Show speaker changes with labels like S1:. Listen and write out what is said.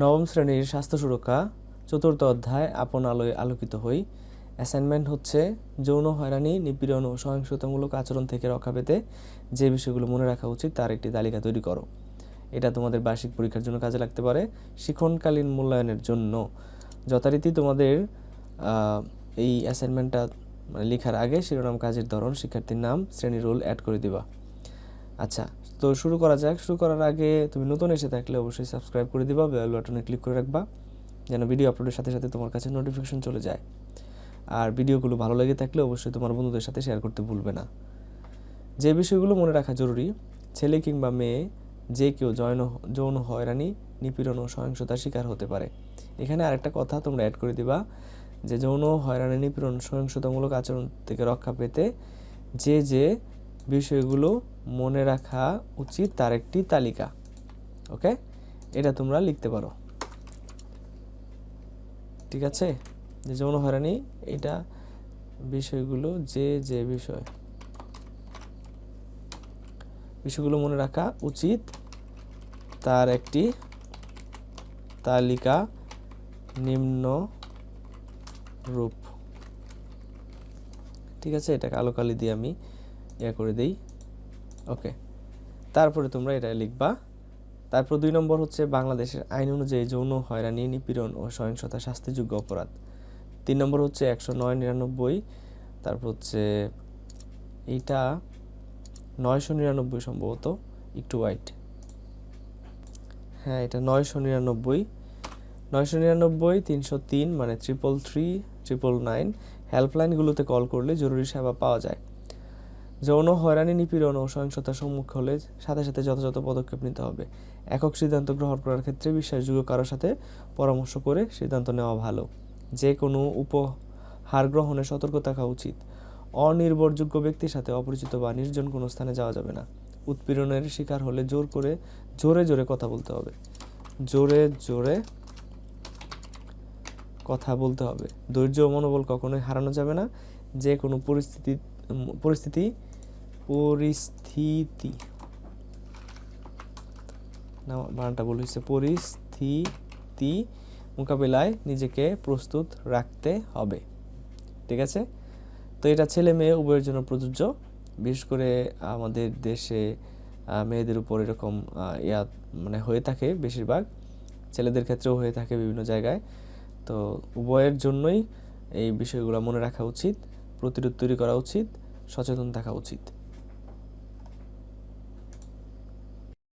S1: নবম শ্রেণির স্বাস্থ্য সুরক্ষা, চতুর্থ অধ্যায় আপন আলোয় আলোকিত হই। অ্যাসাইনমেন্ট হচ্ছে যৌন হয়রানি, নিপীড়ন ও সহিংসতামূলক আচরণ থেকে রক্ষা পেতে যে বিষয়গুলো মনে রাখা উচিত তার একটি তালিকা তৈরি করো। এটা তোমাদের বার্ষিক পরীক্ষার জন্য কাজে লাগতে পারে। শিক্ষণকালীন মূল্যায়নের জন্য। যথারীতি তোমাদের এই অ্যাসাইনমেন্টটা মানে লেখার আগে শিরোনাম কাজের ধরন, শিক্ষার্থীর নাম শ্রেণি রোল অ্যাড করে দিবা। আচ্ছা তো শুরু করা যাক। শুরু করার আগে তুমি নতুন এসে থাকলে অবশ্যই সাবস্ক্রাইব করে দিবা বেল বাটনে ক্লিক করে রাখবা, যেন ভিডিও আপলোডের সাথে সাথে তোমার কাছে নোটিফিকেশন চলে যায়। আর ভিডিওগুলো ভালো লেগে থাকলে অবশ্যই তোমার বন্ধুদের সাথে শেয়ার করতে ভুলবে না। যে বিষয়গুলো মনে রাখা জরুরি, ছেলে কিংবা মেয়ে, যে কেউ যৌন যৌন হয়রানি, নিপীড়ন ও সহিংসতার শিকার হতে পারে। এখানে আরেকটা কথা তোমরা অ্যাড করে দিবা, যে যৌন হয়রানি, নিপীড়ন, সহিংসতামূলক আচরণ থেকে রক্ষা পেতে যে যে বিষয়গুলো মনে রাখা উচিত তার একটি তালিকা। ওকে? এটা তোমরা লিখতে পারো। ঠিক আছে? যে যৌন হয়রানি, এটা বিষয়গুলো যে যে বিষয়। বিষয়গুলো মনে রাখা উচিত তার একটি তালিকা নিম্ন রূপ। ঠিক আছে? এটা কালো কালি দিয়ে আমি ইয়া করে দেই। ওকে। তারপরে তোমরা এটা লিখবা। তারপর দুই নম্বর হচ্ছে বাংলাদেশের আইন অনুযায়ী যৌন হয়রানি, নিপীড়ন ও সহিংসতা শাস্তিযোগ্য অপরাধ। তিন নম্বর হচ্ছে একশো নয়, নিরানব্বই। তারপর হচ্ছে এইটা নয়শো নিরানব্বই সম্ভবত, একটু হোয়াইট হ্যাঁ এটা নয়শো নিরানব্বই। নয়শো নিরানব্বই, তিনশো তিন মানে ট্রিপল থ্রি ট্রিপল নাইন হেল্পলাইনগুলোতে কল করলে জরুরি সেবা পাওয়া যায়। যৌন হয়রানি নিপীড়ন ও সহিংসতার সম্মুখীন হলে সাথে সাথে যথাযথ পদক্ষেপ নিতে হবে। একক সিদ্ধান্ত গ্রহণ করার ক্ষেত্রে বিশ্বাসযোগ্য কারোর সাথে পরামর্শ করে সিদ্ধান্ত নেওয়া ভালো। যে কোনো উপহার গ্রহণে সতর্ক থাকা উচিত। অনির্ভরযোগ্য ব্যক্তির সাথে অপরিচিত বা নির্জন কোনো স্থানে যাওয়া যাবে না। উৎপীড়নের শিকার হলে জোর করে, জোরে জোরে কথা বলতে হবে। জোরে জোরে কথা বলতে হবে। ধৈর্য ও মনোবল কখনোই হারানো যাবে না। যে কোনো পরিস্থিতি পরিস্থিতি পরিস্থিতি। না, বানানটা ভুল হয়েছে পরিস্থিতি মোকাবেলায় নিজেকে প্রস্তুত রাখতে হবে। ঠিক আছে? তো এটা ছেলে মেয়ে উভয়ের জন্য প্রযোজ্য। বিশেষ করে আমাদের দেশে মেয়েদের উপর এরকম ইয়া মানে হয়ে থাকে বেশিরভাগ। ছেলেদের ক্ষেত্রেও হয়ে থাকে বিভিন্ন জায়গায়। তো উভয়ের জন্যই এই বিষয়গুলো মনে রাখা উচিত, প্রতিরোধ তৈরি করা উচিত, সচেতন থাকা উচিত।